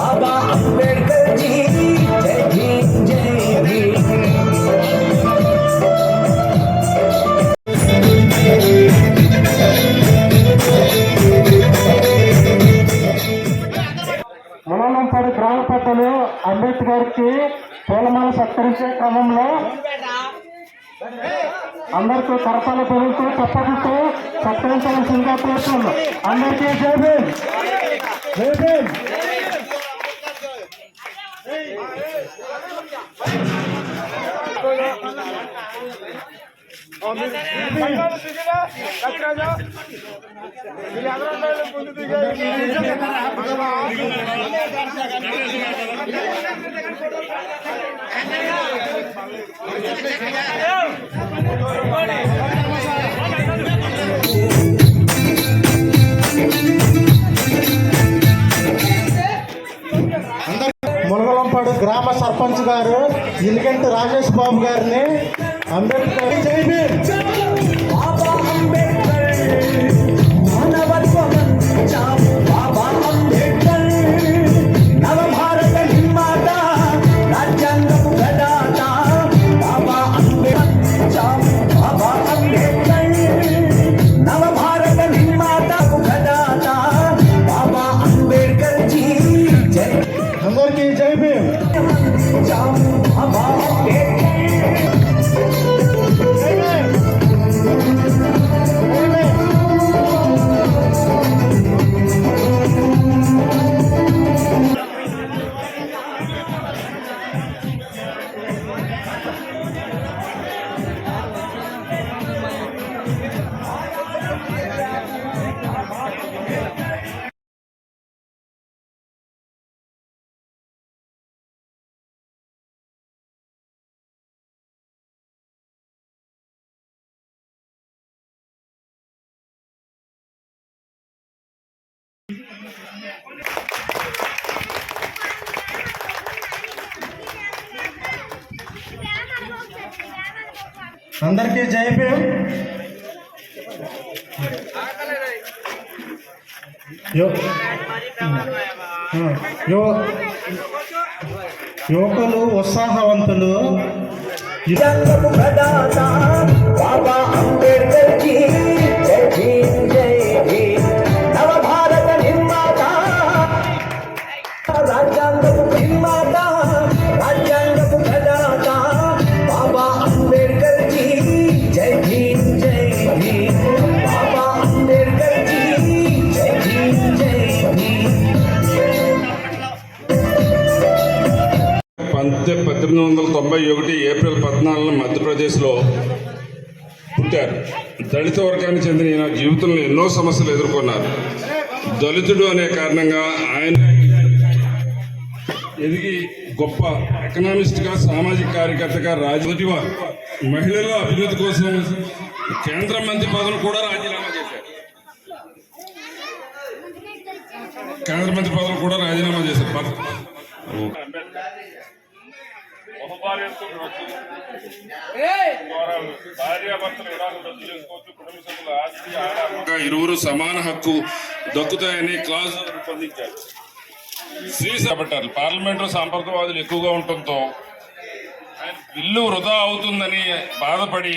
బాబా Ambedkar G అంబేద్కర్కి పూలమాల సత్కరించే క్రమంలో అందరికీ కరపాల పెరుగుతూ తప్పకుంటూ సత్కరించవలసిందిగా కోరుతున్నాం. అందరికీ జై భీమ్ జై మునగలంపాడు గ్రామ సర్పంచ్ గారు ఇలిగంటి రాజేష్ బాబు గారిని అంబేద్కర్ జై భీమ్ बाबा అందరికీ జై యువకులు ఉత్సాహవంతులు. జంగపు బాబా అంబేద్కర్ వర్గానికి చెందిన ఈయన జీవితంలో ఎన్నో సమస్యలు ఎదుర్కొన్నారు. దళితుడు అనే కారణంగా ఆయన ఎదిగి గొప్ప ఎకనామిస్ట్గా సామాజిక కార్యకర్తగా రాజమోటివారు మహిళల అభివృద్ధి కోసం కేంద్ర మంత్రి పదవిని కూడా రాజీనామా చేశారు. కేంద్ర మంత్రి పదవిని కూడా రాజీనామా చేశారు. ఇరువురు సమాన హక్కు దక్కుతాయని క్లాజ్ రూపొందించారు. శ్రీ చేపట్టారు పార్లమెంటు సాంప్రదాయవాదులు ఎక్కువగా ఉండటంతో ఆయన బిల్లు వృధా అవుతుందని బాధపడి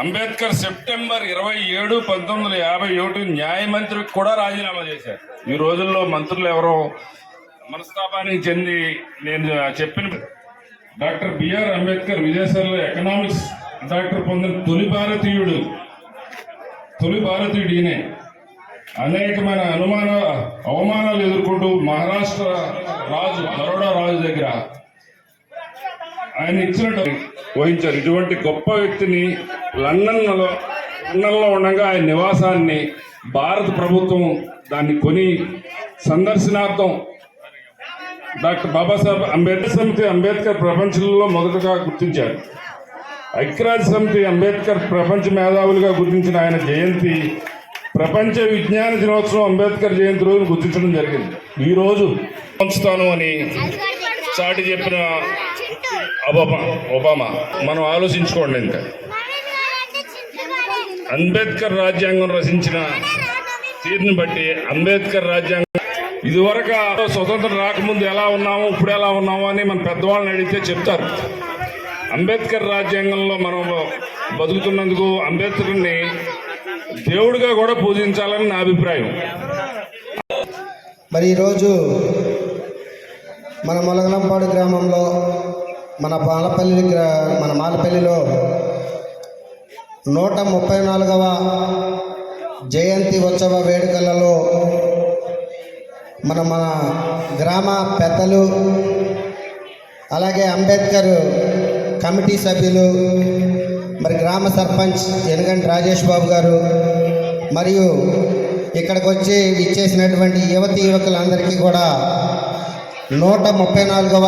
అంబేద్కర్ సెప్టెంబర్ ఇరవై ఏడు పంతొమ్మిది వందల యాభై ఒకటి న్యాయమంత్రికి కూడా రాజీనామా చేశారు. ఈ రోజుల్లో మంత్రులు ఎవరో మనస్తాపానికి చెంది నేను చెప్పిన డాక్టర్ బిఆర్ అంబేద్కర్ విదేశాల్లో ఎకనామిక్స్ డాక్టర్ పొందిన తొలి భారతీయుడు. తొలి భారతీయుడు ఈయనే అనేకమైన అనుమాన అవమానాలు ఎదుర్కొంటూ మహారాష్ట్ర రాజు బరోడా రాజు దగ్గర ఆయన ఇచ్చినట్టు వహించారు. ఇటువంటి గొప్ప వ్యక్తిని లండన్లో లండన్లో ఉండగా ఆయన నివాసాన్ని భారత ప్రభుత్వం దాన్ని కొని సందర్శనార్థం డాక్టర్ బాబాసాహెబ్ అంబేద్కర్ సమితి అంబేద్కర్ ప్రపంచంలో మొదటగా గుర్తించారు ఐక్యరాజ్య సమితి అంబేద్కర్ ప్రపంచ మేధావులుగా గుర్తించిన ఆయన జయంతి ప్రపంచ విజ్ఞాన దినోత్సవం అంబేద్కర్ జయంతి రోజు గుర్తించడం జరిగింది. ఈరోజు పంచుతాను అని చాటి చెప్పిన ఒబామా ఒబామా మనం ఆలోచించుకోండి ఇంకా. అంబేద్కర్ రాజ్యాంగం రచించిన తీరుని బట్టి అంబేద్కర్ రాజ్యాంగం ఇదివరకు స్వతంత్రం రాకముందు ఎలా ఉన్నాము ఇప్పుడు ఎలా ఉన్నాము అని మన పెద్దవాళ్ళని అడిగితే చెప్తారు. అంబేద్కర్ రాజ్యాంగంలో మనం బతుకుతున్నందుకు అంబేద్కర్ని దేవుడిగా కూడా పూజించాలని నా అభిప్రాయం. మరి ఈరోజు మన మొలగలంపాడు గ్రామంలో మన మాలపల్లి గ్రా మన మాలపల్లిలో నూట ముప్పై నాలుగవ జయంతి ఉత్సవ వేడుకలలో మన మన గ్రామ పెద్దలు అలాగే అంబేద్కర్ కమిటీ సభ్యులు మరి గ్రామ సర్పంచ్ ఎనగంటి రాజేష్ బాబు గారు మరియు ఇక్కడికి వచ్చి ఇచ్చేసినటువంటి యువతి యువకులందరికీ కూడా నూట ముప్పై నాలుగవ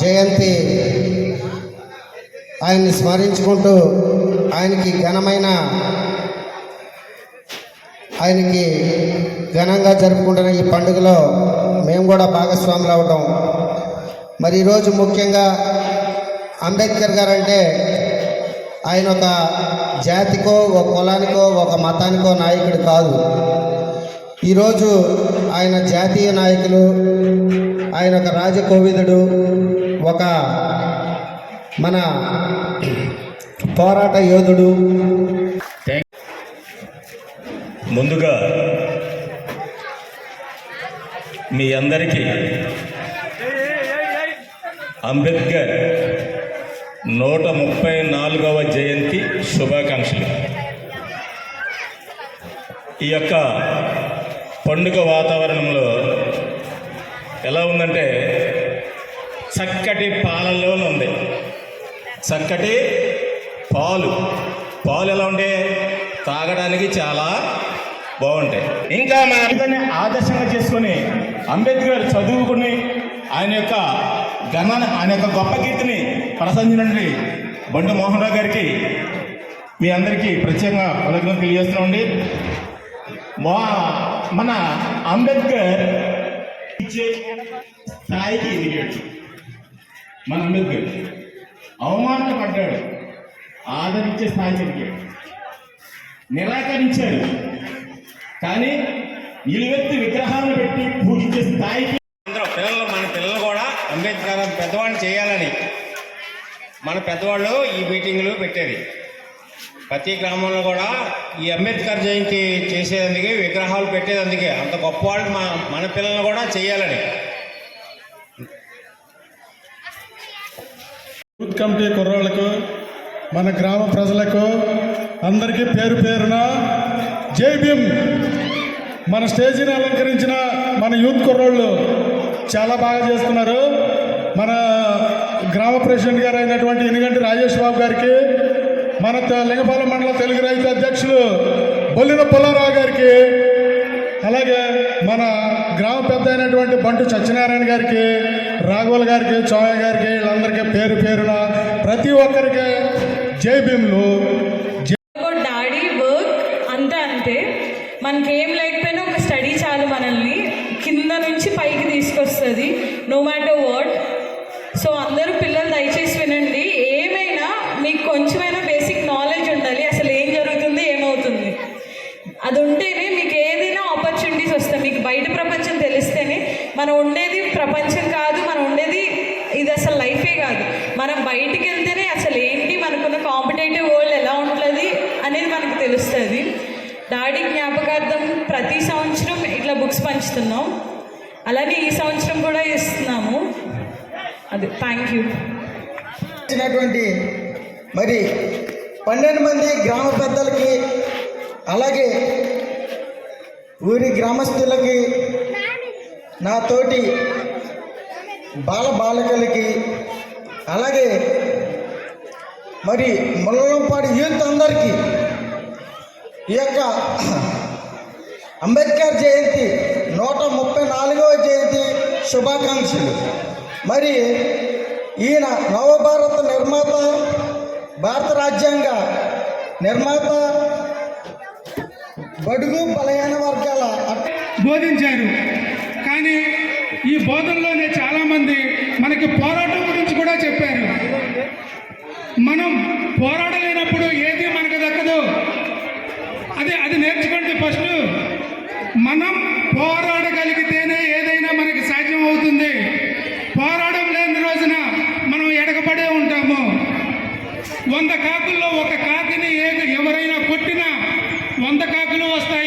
జయంతి ఆయన్ని స్మరించుకుంటూ ఆయనకి ఘనమైన ఆయనకి ఘనంగా జరుపుకుంటున్న ఈ పండుగలో మేము కూడా భాగస్వాములు అవడం మరి ఈరోజు ముఖ్యంగా అంబేద్కర్ గారు అంటే ఆయన ఒక జాతికో ఒక కులానికో ఒక మతానికో నాయకుడు కాదు. ఈరోజు ఆయన జాతీయ నాయకులు ఆయన ఒక రాజకోవిదుడు ఒక మన పోరాట యోధుడు. ముందుగా మీ అందరికీ అంబేద్కర్ నూట ముప్పై నాలుగవ జయంతి శుభాకాంక్షలు. ఈ యొక్క పండుగ వాతావరణంలో ఎలా ఉందంటే చక్కటి పాలలో ఉంది. చక్కటి పాలు. పాలు ఎలా ఉంటే తాగడానికి చాలా బాగుంటాయి. ఇంకా మన అందరినీ ఆదర్శంగా చేసుకొని అంబేద్కర్ చదువుకుని ఆయన యొక్క ఘన ఆయన యొక్క గొప్ప కీర్తిని ప్రసంగినండి బండు మోహన్ రావు గారికి మీ అందరికీ ప్రత్యేకంగా కృతజ్ఞతలు తెలియజేస్తున్నామండి. మా మన అంబేద్కర్ ఇచ్చే స్థాయికి ఎదిగాడు. మన అంబేద్కర్ అవమానపడ్డాడు. ఆదరించే స్థాయికి ఎదిగాడు. నిరాకరించాడు. కానీ నిలువెత్తి విగ్రహాలను పెట్టి పూజించే స్థాయికి అందరూ పిల్లలు మన పిల్లలు కూడా అంబేద్కర్ పెద్దవాడిని చేయాలని మన పెద్దవాళ్ళు ఈ మీటింగులు పెట్టేది. ప్రతి గ్రామంలో కూడా ఈ అంబేద్కర్ జయంతి చేసేందుకే విగ్రహాలు పెట్టేందుకే అంత గొప్పవాళ్ళు మన మన పిల్లలు కూడా చేయాలని. యూత్ కమిటీ కుర్రోళ్ళకు మన గ్రామ ప్రజలకు అందరికీ పేరు పేరున జై భీమ్ మన స్టేజీని అలంకరించిన మన యూత్ కుర్రోళ్ళు చాలా బాగా చేస్తున్నారు. మన గ్రామ ప్రెసిడెంట్ గారు అయినటువంటి ఎనిగంటి రాజేష్ బాబు గారికి మన లింగపాలెం మండల తెలుగు రైతు అధ్యక్షులు బొల్లిన పుల్లారావు గారికి అలాగే మన గ్రామ పెద్ద అయినటువంటి బంటు సత్యనారాయణ గారికి రాఘవల్ గారికి చౌయ గారికి వీళ్ళందరికీ పేరు పేరున ప్రతి ఒక్కరికి జై భీములు అబౌట్ డాడీ వర్క్ అంతే అంతే మనకేం లేకపోయినా ఒక స్టడీ చాలు మనల్ని. కింద నుంచి పైకి తీసుకొస్తుంది. నో మ్యాటర్ వర్డ్ సో అందరూ పిల్లలు దయచేసి వినండి. ఏమైనా మీకు కొంచెమైనా బేసిక్ నాలెడ్జ్ ఉండాలి. అసలు ఏం జరుగుతుంది ఏమవుతుంది? అది ఉంటేనే మీకు ఏదైనా ఆపర్చునిటీస్ వస్తాయి. మీకు బయట ప్రపంచం తెలిస్తేనే మనం ఉండేది ప్రపంచం కాదు. మనం ఉండేది ఇది అసలు లైఫే కాదు. మనం బయటికి వెళ్తేనే అసలు ఏంటి? మనకున్న కాంపిటేటివ్ వరల్డ్ ఎలా ఉంటుంది అనేది మనకు తెలుస్తుంది. నాడి జ్ఞాపకార్థం ప్రతి సంవత్సరం ఇట్లా బుక్స్ పంచుతున్నాం. అలానే ఈ సంవత్సరం కూడా ఇస్తున్నాము అది థ్యాంక్ యూ ఇచ్చినటువంటి మరి పన్నెండు మంది గ్రామ పెద్దలకి అలాగే ఊరి గ్రామస్తులకి నా తోటి బాల బాలికలకి అలాగే మరి ముళ్ళంపాడు యూత్ అందరికీ ఈ యొక్క అంబేద్కర్ జయంతి నూట ముప్పై నాలుగవ జయంతి శుభాకాంక్షలు. మరి ఈయన నవభారత నిర్మాత భారత రాజ్యాంగ నిర్మాత బడుగు బలహీన వర్గాల బోధించారు. కానీ ఈ బోధనలోనే చాలామంది మనకి పోరాటం గురించి కూడా చెప్పారు మనం పోరాడలేనప్పుడు ఏది మనకు దక్కదు అదే అది నేర్చుకోండి ఫస్ట్ మనం పోరాడగలిగితేనే ఏదైనా వంద కాకుల్లో ఒక కాకిని ఏ- ఎవరైనా కొట్టినా వంద కాకులు వస్తాయి.